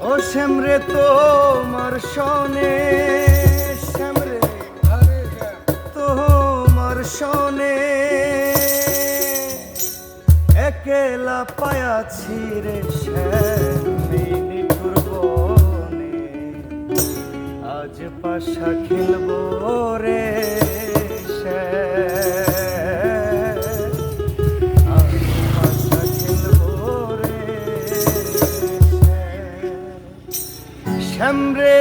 ও শ্যামরে তোমার সনে শ্যামরে। তোমার সনে। একেলা পায়াছি রে শ্যামিনী আজ পাশা খেলব শ্যামরে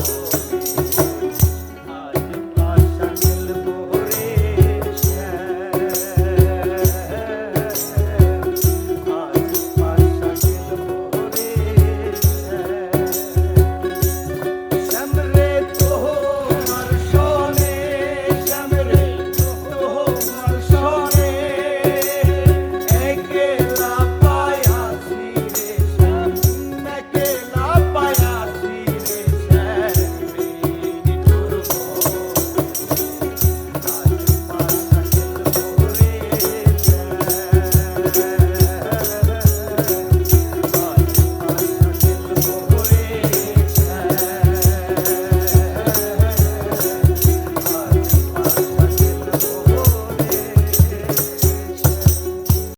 amor.